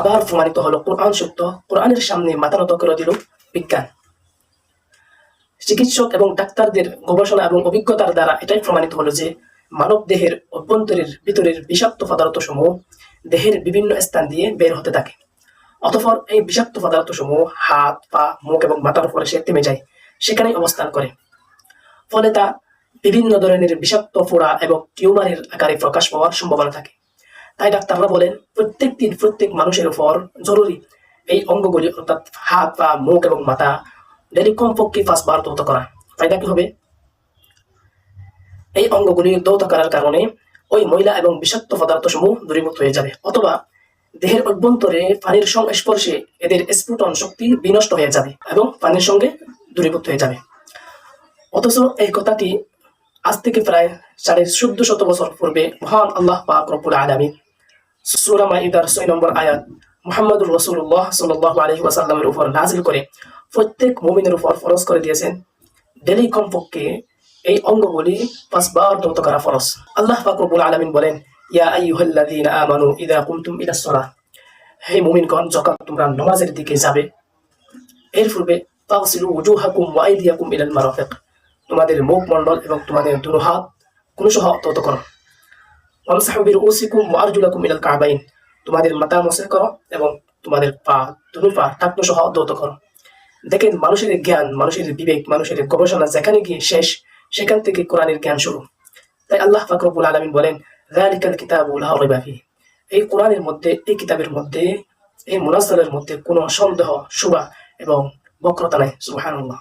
আবার প্রমাণিত হলো, কোরআন সত্য, কোরআনের সামনে মাথা নত করে দিল বিজ্ঞান। চিকিৎসক এবং ডাক্তারদের গবেষণা এবং অভিজ্ঞতার দ্বারা এটাই প্রমাণিত হলো যে মানব দেহের অভ্যন্তরের ভিতরের বিষাক্ত পদার্থ সমূহ দেহের বিভিন্ন স্থান দিয়ে বের হতে থাকে। অতঃপর এই বিষাক্ত পদার্থ সমূহ হাত, পা, মুখ এবং মাথার উপরে সে থেমে যায়, সেখানেই অবস্থান করে। ফলে তা বিভিন্ন ধরনের বিষাক্ত ফোড়া এবং টিউমারের আকারে প্রকাশ পাওয়ার সম্ভাবনা থাকে। তাই ডাক্তাররা বলেন প্রত্যেক দিন প্রত্যেক মানুষের উপর জরুরি এই অঙ্গগুলি অর্থাৎ হাত পা, মুখ এবং মাথা ডেলি কমপক্ষে পাঁচবার দৌত করা। ফায়দা কি হবে? এই অঙ্গগুলি দৌত করার কারণে ওই ময়লা এবং বিষাক্ত পদার্থ সমূহ দূরীভূত হয়ে যাবে অথবা দেহের অভ্যন্তরে পানির সংস্পর্শে এদের স্ফুটন শক্তি বিনষ্ট হয়ে যাবে এবং পানির সঙ্গে দূরীভূত হয়ে যাবে। অথচ এই কথাটি আজ থেকে প্রায় সাড়ে চোদ্দ শত বছর পূর্বে মহান আল্লাহ পাক রব্বুল আলামিন সূরা মাইদার ছয় নম্বর আয়াত মুহাম্মদুর রাসূলুল্লাহ সাল্লাল্লাহু আলাইহি ওয়াসাল্লামের উপর নাজিল করে প্রত্যেক মুমিনের উপর ফরজ করে দিয়েছেন ডেলি কমপক্ষে এই অঙ্গগুলি পাঁচবার দৌত করা ফরজ আল্লাহ পাক রব্বুল আলামিন বলেন ইয়া আইয়ুহাল্লাযীনা আমানু ইযা কুমতুম ইলাস সালাহ হে মুমিনগণ যখন তোমরা নামাজের দিকে যাবে এর পূর্বে তাগসিলু ওয়াজুহাকুম ওয়া আইদিয়াকুম ইলাল মারাফিক তোমাদের মুখ মণ্ডল এবং তোমাদের দুনো হাত কোনো সহ তত করো ওয়ামসাহু বিরুসিকুম ওয়া আরজুলাকুম ইলাল কাবাইন তোমাদের মাথা মসে করো এবং তোমাদের পা, দুনো পা টাকনো সহ দৌত করো। দেখেন মানুষের জ্ঞান, মানুষের বিবেক, মানুষের গবেষণা যেখানে গিয়ে শেষ, সেখান থেকে কোরআনের জ্ঞান শুরু। তাই আল্লাহ ফাকরবুল আলমিন বলেন রালিকাল কিতাবুল হারিবাফি এই কোরআনের মধ্যে, এই কিতাবের মধ্যে, এই মুনাজ্জালের মধ্যে কোনো সন্দেহ, শুভা এবং বক্রতা নাই। সুবহানাল্লাহ।